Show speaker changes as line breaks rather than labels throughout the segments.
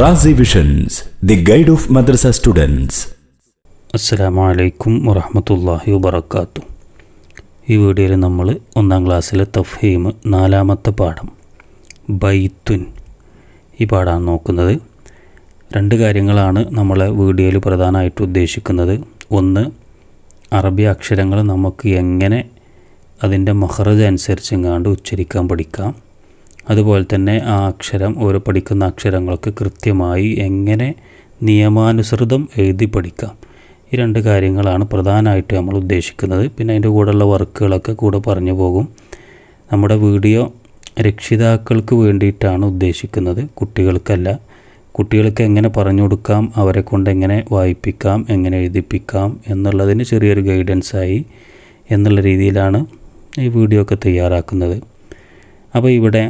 Razi visions the guide of madrasa students
അസ്സലാമു അലൈക്കും വറഹമത്തല്ലാഹി വബർക്കാത്തു ഈ വീഡിയോയിൽ നമ്മൾ ഒന്നാം ക്ലാസ്സിലെ തഫീം നാലാമത്തെ പാഠം ബൈത്തുൻ. ഈ പാഠമാണ് നോക്കുന്നത്. രണ്ട് കാര്യങ്ങളാണ് നമ്മളെ വീഡിയോയിൽ പ്രധാനമായിട്ട് ഉദ്ദേശിക്കുന്നത്. ഒന്ന് അറബി അക്ഷരങ്ങൾ നമുക്ക് എങ്ങനെ അതിന്റെ മഹറജ് അനുസരിച്ചെങ്ങാണ്ട് ഉച്ചരിക്കാൻ പഠിക്കാം. അതുപോലെ തന്നെ ആ അക്ഷരം ഓരോ പഠിക്കുന്ന അക്ഷരങ്ങളൊക്കെ കൃത്യമായി എങ്ങനെ നിയമാനുസൃതം എഴുതി പഠിക്കാം. ഈ രണ്ട് കാര്യങ്ങളാണ് പ്രധാനമായിട്ട് നമ്മൾ ഉദ്ദേശിക്കുന്നത്. പിന്നെ അതിന്റെ കൂടെയുള്ള വർക്കുകളൊക്കെ കൂടെ പറഞ്ഞു പോകും. നമ്മുടെ വീഡിയോ രക്ഷിതാക്കൾക്ക് വേണ്ടിയിട്ടാണ് ഉദ്ദേശിക്കുന്നത്. കുട്ടികൾക്കല്ല. കുട്ടികൾക്ക് എങ്ങനെ പറഞ്ഞു കൊടുക്കാം അവരെ കൊണ്ട് എങ്ങനെ വായിപ്പിക്കാം എങ്ങനെ എഴുതിപ്പിക്കാം എന്നുള്ളതിന് ചെറിയൊരു ഗൈഡൻസായി എന്നുള്ള രീതിയിലാണ് ഈ വീഡിയോ ഒക്കെ തയ്യാറാക്കുന്നത്. അപ്പോൾ ഇവിടെ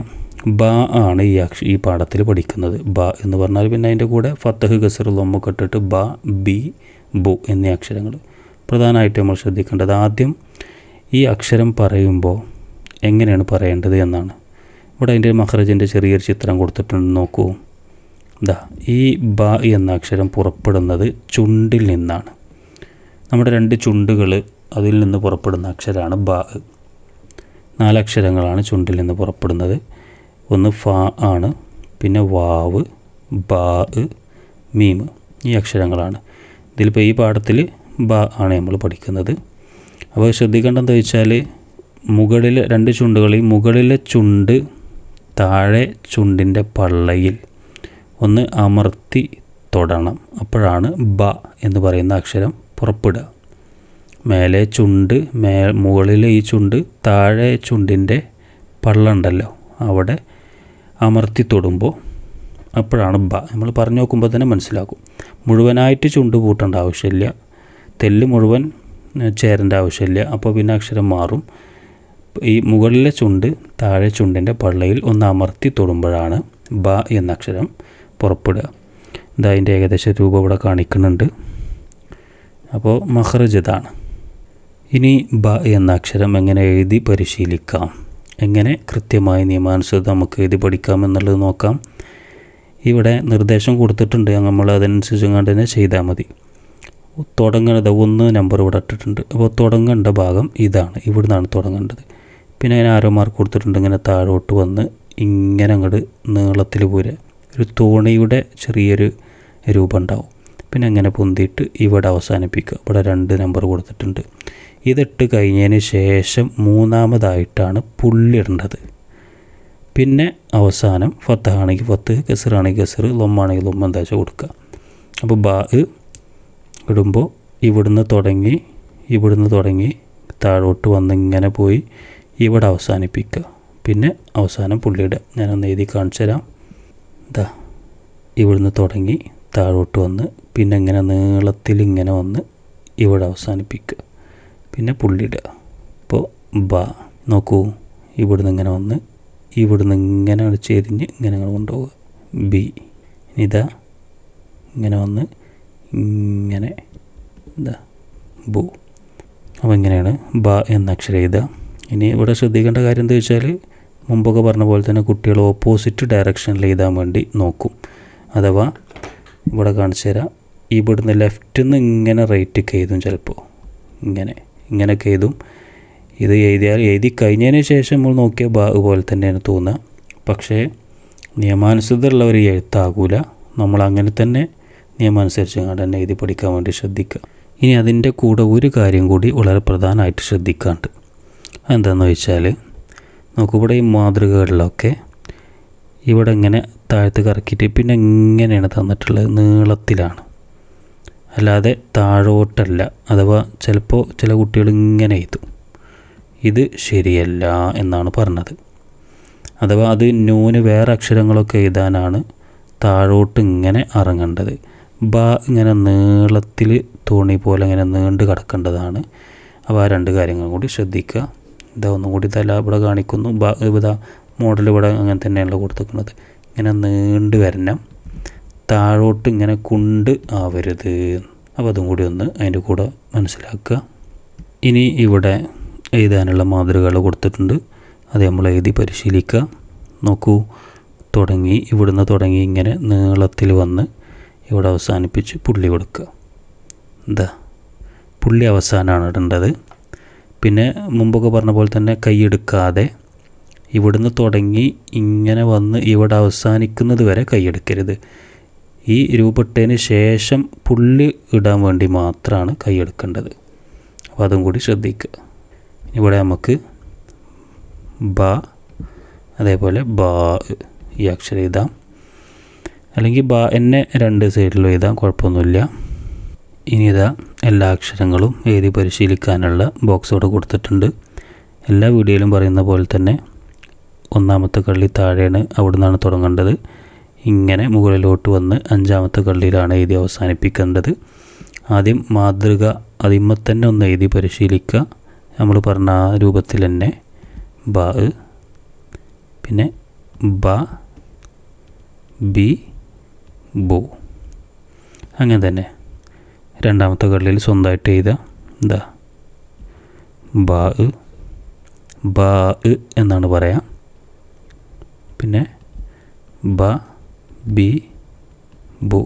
ബ ആണ് ഈ അക്ഷ ഈ പാഠത്തിൽ പഠിക്കുന്നത്. ബ എന്ന് പറഞ്ഞാൽ പിന്നെ അതിന്റെ കൂടെ ഫത്തഹ് ഗസർ ലൊമ്മൊക്കെ ഇട്ടിട്ട് ബ ബി ബു എന്നീ അക്ഷരങ്ങൾ പ്രധാനമായിട്ട് നമ്മൾ ശ്രദ്ധിക്കേണ്ടത്. ആദ്യം ഈ അക്ഷരം പറയുമ്പോൾ എങ്ങനെയാണ് പറയേണ്ടത് എന്നാണ്. ഇവിടെ അതിന്റെ മഹ്റജിന്റെ ചെറിയൊരു ചിത്രം കൊടുത്തിട്ടുണ്ട് നോക്കൂ. ദാ ഈ ബ എന്ന അക്ഷരം പുറപ്പെടുന്നത് ചുണ്ടിൽ നിന്നാണ്. നമ്മുടെ രണ്ട് ചുണ്ടുകൾ അതിൽ നിന്ന് പുറപ്പെടുന്ന അക്ഷരമാണ് ബ. നാലക്ഷരങ്ങളാണ് ചുണ്ടിൽ നിന്ന് പുറപ്പെടുന്നത്. ഒന്ന് ഫ ആണ്. പിന്നെ വാവ് ബാ മീം ഈ അക്ഷരങ്ങളാണ്. ഇതിലിപ്പോൾ ഈ പാഠത്തിൽ ബ ആണ് നമ്മൾ പഠിക്കുന്നത്. അപ്പോൾ ശ്രദ്ധിക്കേണ്ടതെന്ന് വെച്ചാൽ മുകളിലെ രണ്ട് ചുണ്ടുകളിൽ മുകളിലെ ചുണ്ട് താഴെ ചുണ്ടിന്റെ പള്ളയിൽ ഒന്ന് അമർത്തി തൊടണം. അപ്പോഴാണ് ബ എന്ന് പറയുന്ന അക്ഷരം പുറപ്പെടുക. മേലെ ചുണ്ട് മേ മുകളിലെ ഈ ചുണ്ട് താഴെ ചുണ്ടിന്റെ പള്ളുണ്ടല്ലോ അവിടെ അമർത്തി തൊടുമ്പോൾ അപ്പോഴാണ് ബ. നമ്മൾ പറഞ്ഞു നോക്കുമ്പോൾ തന്നെ മനസ്സിലാക്കും മുഴുവനായിട്ട് ചുണ്ട് പൂട്ടേണ്ട ആവശ്യമില്ല. തെല്ല് മുഴുവൻ ചേരേണ്ട ആവശ്യമില്ല. അപ്പോൾ പിന്നെ അക്ഷരം മാറും. ഈ മുകളിലെ ചുണ്ട് താഴെ ചുണ്ടിന്റെ പള്ളയിൽ ഒന്ന് അമർത്തി തൊടുമ്പോഴാണ് ബ എന്ന അക്ഷരം പുറപ്പെടുക. ഇതാ അതിന്റെ ഏകദേശ രൂപം ഇവിടെ കാണിക്കുന്നുണ്ട്. അപ്പോൾ മഹ്റജ് ഇതാണ്. ഇനി ബ എന്ന അക്ഷരം എങ്ങനെ എഴുതി പരിശീലിക്കാം? എങ്ങനെ കൃത്യമായി നിയമാനുസൃതം നമുക്ക് എഴുതി പഠിക്കാം എന്നുള്ളത് നോക്കാം. ഇവിടെ നിർദ്ദേശം കൊടുത്തിട്ടുണ്ട്. നമ്മൾ അതനുസരിച്ച് കണ്ട് തന്നെ ചെയ്താൽ മതി. തുടങ്ങേണ്ടത് ഒന്ന് നമ്പർ ഇവിടെ ഇട്ടിട്ടുണ്ട്. അപ്പോൾ തുടങ്ങേണ്ട ഭാഗം ഇതാണ്. ഇവിടെ നിന്നാണ് തുടങ്ങേണ്ടത്. പിന്നെ അതിന് ആരോ മാർക്ക് കൊടുത്തിട്ടുണ്ട്. ഇങ്ങനെ താഴോട്ട് വന്ന് ഇങ്ങനെ അങ്ങോട്ട് നീളത്തിൽ പോരുക. ഒരു തോണിയുടെ ചെറിയൊരു രൂപം ഉണ്ടാവും. പിന്നെ അങ്ങനെ പൊന്തിയിട്ട് ഇവിടെ അവസാനിപ്പിക്കുക. ഇവിടെ രണ്ട് നമ്പർ കൊടുത്തിട്ടുണ്ട്. ഇതിട്ട് കഴിഞ്ഞതിന് ശേഷം മൂന്നാമതായിട്ടാണ് പുള്ളിടേണ്ടത് പിന്നെ അവസാനം ഫത്താണെങ്കിൽ ഫത്ത് കെസറാണെങ്കിൽ കെസർ ലൊമ്മാണെങ്കിൽ ലൊമ്മ എന്താ വെച്ചാൽ കൊടുക്കുക. അപ്പോൾ ബാ ഇടുമ്പോൾ ഇവിടുന്ന് തുടങ്ങി ഇവിടുന്ന് തുടങ്ങി താഴോട്ട് വന്ന് ഇങ്ങനെ പോയി ഇവിടെ അവസാനിപ്പിക്കുക. പിന്നെ അവസാനം പുള്ളിയിടുക ഞാനൊന്ന് എഴുതി കാണിച്ചു തരാം ഇതാ ഇവിടുന്ന് തുടങ്ങി. താഴോട്ട് വന്ന് പിന്നെ ഇങ്ങനെ നീളത്തിൽ ഇങ്ങനെ വന്ന് ഇവിടെ അവസാനിപ്പിക്കുക. പിന്നെ പുള്ളിയിടുക ഇപ്പോൾ ബ നോക്കൂ ഇവിടുന്ന് ഇങ്ങനെ വന്ന് ഇവിടുന്ന് ഇങ്ങനെ ചെരിഞ്ഞ് ഇങ്ങനെ കൊണ്ടുപോവുക. ബി ഇതാ ഇങ്ങനെ വന്ന് ഇങ്ങനെ ഇതാ ബു. അപ്പോൾ ഇങ്ങനെയാണ് ബ എന്ന അക്ഷരം ഇതാ ഇനി ഇവിടെ ശ്രദ്ധിക്കേണ്ട കാര്യം എന്താ വെച്ചാൽ മുമ്പൊക്കെ പറഞ്ഞ പോലെ തന്നെ കുട്ടികൾ ഓപ്പോസിറ്റ് ഡയറക്ഷനിൽ എഴുതാൻ വേണ്ടി നോക്കും. അഥവാ ഇവിടെ കാണിച്ചു തരാം. ഇവിടുന്ന് ലെഫ്റ്റിൽ നിന്ന് ഇങ്ങനെ റൈറ്റ് എഴുതും ചിലപ്പോൾ ഇങ്ങനെ ഇങ്ങനെയൊക്കെ എഴുതും ഇത് എഴുതിയാൽ എഴുതി കഴിഞ്ഞതിന് ശേഷം നമ്മൾ നോക്കിയാൽ ബാഗ് പോലെ തന്നെയാണ് തോന്നുക. പക്ഷേ നിയമാനുസൃതമുള്ള ഒരു എഴുത്താകൂല. നമ്മൾ അങ്ങനെ തന്നെ നിയമാനുസരിച്ച് കണ്ട് തന്നെ എഴുതി പഠിക്കാൻ വേണ്ടി ശ്രദ്ധിക്കുക. ഇനി അതിന്റെ കൂടെ ഒരു കാര്യം കൂടി വളരെ പ്രധാനമായിട്ട് ശ്രദ്ധിക്കാണ്ട് എന്താണെന്ന് വെച്ചാൽ നോക്കിവിടെ ഈ മാതൃകകളിലൊക്കെ ഇവിടെ ഇങ്ങനെ താഴത്ത് കറക്കിയിട്ട് പിന്നെ ഇങ്ങനെയാണ് തന്നിട്ടുള്ളത്. നീളത്തിലാണ്. അല്ലാതെ താഴോട്ടല്ല. അഥവാ ചിലപ്പോൾ ചില കുട്ടികൾ ഇങ്ങനെ എഴുതും ഇത് ശരിയല്ല എന്നാണ് പറഞ്ഞത്. അഥവാ അത് നൂന് വേറെ അക്ഷരങ്ങളൊക്കെ എഴുതാനാണ് താഴോട്ട് ഇങ്ങനെ ഇറങ്ങേണ്ടത് ബ ഇങ്ങനെ നീളത്തിൽ തോണി പോലെ ഇങ്ങനെ നീണ്ട് കിടക്കേണ്ടതാണ്. അപ്പോൾ ആ രണ്ട് കാര്യങ്ങൾ കൂടി ശ്രദ്ധിക്കുക. ഇതാ ഒന്നും കൂടി തല ഇവിടെ കാണിക്കുന്നു. ബ ഇതാ മോഡൽ ഇവിടെ അങ്ങനെ തന്നെയാണല്ലോ കൊടുത്തിരിക്കുന്നത്. ഇങ്ങനെ നീണ്ട് വരണം. താഴോട്ട് ഇങ്ങനെ കുണ്ട് ആവരുത്. അപ്പോൾ അതും കൂടി ഒന്ന് അതിന്റെ കൂടെ മനസ്സിലാക്കുക. ഇനി ഇവിടെ എഴുതാനുള്ള മാതൃകകൾ കൊടുത്തിട്ടുണ്ട്. അത് നമ്മൾ എഴുതി പരിശീലിക്കുക. നോക്കൂ തുടങ്ങി ഇവിടുന്ന് തുടങ്ങി ഇങ്ങനെ നീളത്തിൽ വന്ന് ഇവിടെ അവസാനിപ്പിച്ച് പുള്ളി കൊടുക്കുക. എന്താ പുള്ളി അവസാനമാണ് ഇടേണ്ടത്. പിന്നെ മുമ്പൊക്കെ പറഞ്ഞ പോലെ തന്നെ കൈയെടുക്കാതെ ഇവിടുന്ന് തുടങ്ങി ഇങ്ങനെ വന്ന് ഇവിടെ അവസാനിക്കുന്നത് വരെ കൈയെടുക്കരുത്. ഈ രൂപട്ടതിന് ശേഷം പുള്ളി ഇടാൻ വേണ്ടി മാത്രമാണ് കൈയെടുക്കേണ്ടത്. അപ്പോൾ അതും കൂടി ശ്രദ്ധിക്കുക. ഇവിടെ നമുക്ക് ബ അതേപോലെ ബാ ഈ അക്ഷരം എഴുതാം. അല്ലെങ്കിൽ ബ എന്നെ രണ്ട് സൈഡിലും എഴുതാം കുഴപ്പമൊന്നുമില്ല. ഇനി ഇതാ എല്ലാ അക്ഷരങ്ങളും എഴുതി പരിശീലിക്കാനുള്ള ബോക്സ് ഇവിടെ കൊടുത്തിട്ടുണ്ട്. എല്ലാ വീഡിയോയിലും പറയുന്ന പോലെ തന്നെ ഒന്നാമത്തെ കള്ളി താഴെയാണ് അവിടെ നിന്നാണ് തുടങ്ങേണ്ടത്. ഇങ്ങനെ മുകളിലോട്ട് വന്ന് അഞ്ചാമത്തെ കള്ളിയിലാണ് എഴുതി അവസാനിപ്പിക്കേണ്ടത്. ആദ്യം മാതൃക അതിമ്മ തന്നെ ഒന്ന് എഴുതി പരിശീലിക്കുക. നമ്മൾ പറഞ്ഞ ആ രൂപത്തിൽ തന്നെ ബ പിന്നെ ബ ബി ബോ. അങ്ങനെ തന്നെ. രണ്ടാമത്തെ കള്ളിയിൽ സ്വന്തമായിട്ട് എഴുതുക. എന്താ? ബ ബ എന്നാണ് പറയാം. പിന്നെ ബ ബി ബു.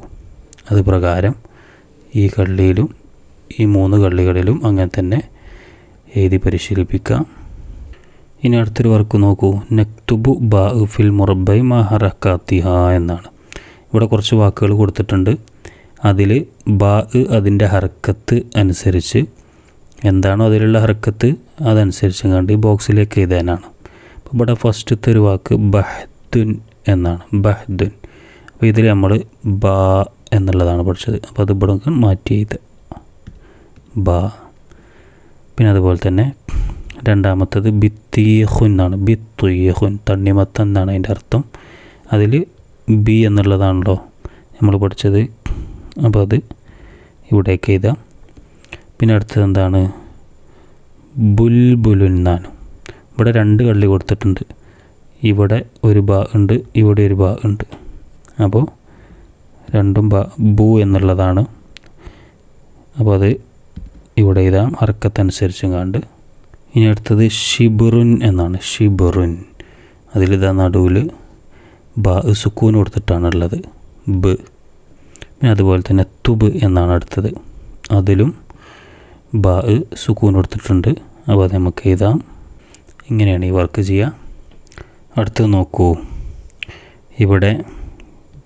അത് പ്രകാരം ഈ കള്ളിയിലും ഈ മൂന്ന് കള്ളികളിലും അങ്ങനെ തന്നെ എഴുതി പരിശീലിപ്പിക്കാം ഇനി അടുത്തൊരു വർക്ക് നോക്കൂ. നക്തുബു ബ ഫിൽ മുറബൈ മഹറക്കാത്തിഹ എന്നാണ്. ഇവിടെ കുറച്ച് വാക്കുകൾ കൊടുത്തിട്ടുണ്ട്. അതിൽ ബ അതിന്റെ ഹർക്കത്ത് അനുസരിച്ച് എന്താണോ അതിലുള്ള ഹർക്കത്ത് അതനുസരിച്ച് കണ്ട് ഈ ബോക്സിലേക്ക് എഴുതാനാണ്. ഇവിടെ ഫസ്റ്റത്തെ ഒരു വാക്ക് ബഹ്ദുൻ എന്നാണ്. ബഹ്ദുൻ. അപ്പോൾ ഇതിൽ നമ്മൾ ബ എന്നുള്ളതാണ് പഠിച്ചത്. അപ്പോൾ അത് ഇവിടെ മാറ്റി ചെയ്ത് ബ. പിന്നെ അതുപോലെ തന്നെ രണ്ടാമത്തത് ബിത്തീഹുൻ എന്നാണ്. ബിത്തുയഹുൻ തണ്ണിമത്തൻ എന്നാണ് അതിന്റെ അർത്ഥം. അതിൽ ബി എന്നുള്ളതാണല്ലോ നമ്മൾ പഠിച്ചത്. അപ്പോൾ അത് ഇവിടേക്ക് എഴുതാം. പിന്നെ അടുത്തത് എന്താണ്? ബുൽബുലുൻ എന്നാണ്. ഇവിടെ രണ്ട് കള്ളി കൊടുത്തിട്ടുണ്ട്. ഇവിടെ ഒരു ബാ ഉണ്ട് ഇവിടെ ഒരു ബാ ഉണ്ട്. അപ്പോൾ രണ്ടും ബാ ബു എന്നുള്ളതാണ്. അപ്പോൾ അത് ഇവിടെ എഴുതാം അർക്കത്തനുസരിച്ചും കണ്ട് ഇനി അടുത്തത് ഷിബുറുൻ എന്നാണ്. ഷിബുറുൻ അതിലിതാ നടുവിൽ ബാ സുക്കൂൻ കൊടുത്തിട്ടാണുള്ളത്. ബ്. പിന്നെ അതുപോലെ തന്നെ തുബ് എന്നാണ് അടുത്തത്. അതിലും ബാ സുക്കൂൻ കൊടുത്തിട്ടുണ്ട്. അപ്പോൾ അത് നമുക്ക് എഴുതാം. ഇങ്ങനെയാണ് ഈ വർക്ക് ചെയ്യുക. അടുത്ത് നോക്കൂ. ഇവിടെ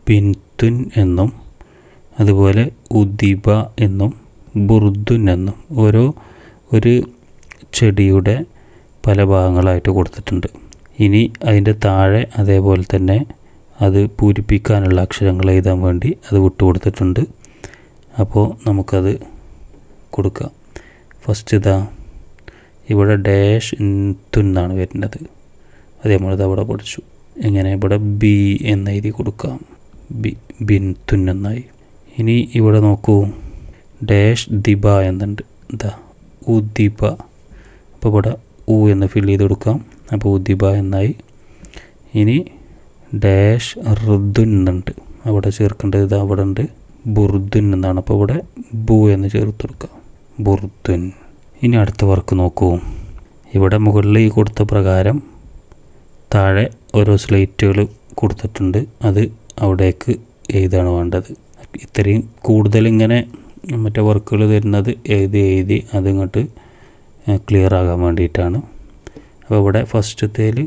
ബിൻതുൻ എന്നും അതുപോലെ ഉദിബ എന്നും ബുർദുൻ എന്നും ഓരോ ഒരു ചെടിയുടെ പല ഭാഗങ്ങളായിട്ട് കൊടുത്തിട്ടുണ്ട്. ഇനി അതിന്റെ താഴെ അതേപോലെ തന്നെ അത് പൂരിപ്പിക്കാനുള്ള അക്ഷരങ്ങൾ എഴുതാൻ വേണ്ടി അത് വിട്ടു കൊടുത്തിട്ടുണ്ട്. അപ്പോൾ നമുക്കത് കൊടുക്കാം. ഫസ്റ്റ് ഇതാ ഇവിടെ ഡാഷ് തുന്നാണ് വരുന്നത്. അത് നമ്മളിത് അവിടെ പഠിച്ചു. എങ്ങനെ? ഇവിടെ ബി എന്ന് എഴുതി കൊടുക്കാം. ബി ബിൻ എന്നായി. ഇനി ഇവിടെ നോക്കൂ. ഡാഷ് ദിബ എന്നുണ്ട്. എന്താ ഉദിബ അപ്പോൾ ഇവിടെ ഉ എന്ന് ഫിൽ ചെയ്ത് കൊടുക്കാം. അപ്പോൾ ഉദിബ എന്നായി. ഇനി ഡാഷ് റുദുൻ എന്നുണ്ട്. അവിടെ ചേർക്കേണ്ടത് അവിടെ ഉണ്ട്. ബുർദുൻ എന്നാണ്. അപ്പോൾ ഇവിടെ ബു എന്ന് ചേർത്ത് കൊടുക്കാം. ബുർദുൻ. ഇനി അടുത്ത വർക്ക് നോക്കൂ. ഇവിടെ മുകളിൽ ഈ കൊടുത്ത പ്രകാരം താഴെ ഓരോ സ്ലേറ്റുകൾ കൊടുത്തിട്ടുണ്ട്. അത് അവിടേക്ക് എഴുതാണ് വേണ്ടത്. ഇത്രയും കൂടുതൽ ഇങ്ങനെ മറ്റേ വർക്കുകൾ തരുന്നത് എഴുതി എഴുതി അതിങ്ങോട്ട് ക്ലിയർ ആകാൻ വേണ്ടിയിട്ടാണ്. അപ്പോൾ ഇവിടെ ഫസ്റ്റത്തേൽ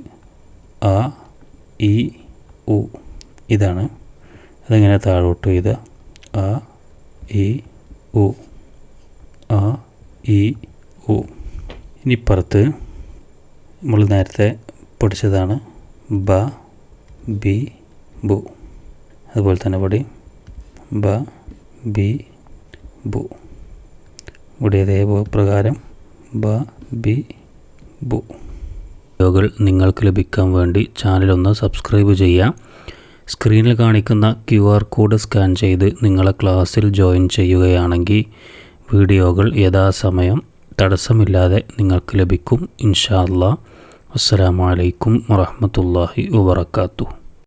ആ ഇ ഉ ഇതാണ്. അതെങ്ങനെ താഴോട്ട് എഴുതുക. ആ ഇ ഉ ആ ഇ ഉ ഇനി പുറത്ത് നമ്മൾ നേരത്തെ പഠിച്ചതാണ് ബ ബി ബു. അതുപോലെ തന്നെ ഇവിടെ ബ ബി ബു. ഇവിടെ അതേ പ്രകാരം ബ ബി ബു. വീഡിയോകൾ നിങ്ങൾക്ക് ലഭിക്കാൻ വേണ്ടി ചാനലൊന്ന് സബ്സ്ക്രൈബ് ചെയ്യുക സ്ക്രീനിൽ കാണിക്കുന്ന ക്യു ആർ കോഡ് സ്കാൻ ചെയ്ത് നിങ്ങളെ ക്ലാസ്സിൽ ജോയിൻ ചെയ്യുകയാണെങ്കിൽ വീഡിയോകൾ യഥാസമയം തടസ്സമില്ലാതെ നിങ്ങൾക്ക് ലഭിക്കും. ഇൻഷാ അല്ലാ. അസ്സാം വലൈക്കും വറഹമത്തല്ലാഹി വബറകാതുഹു.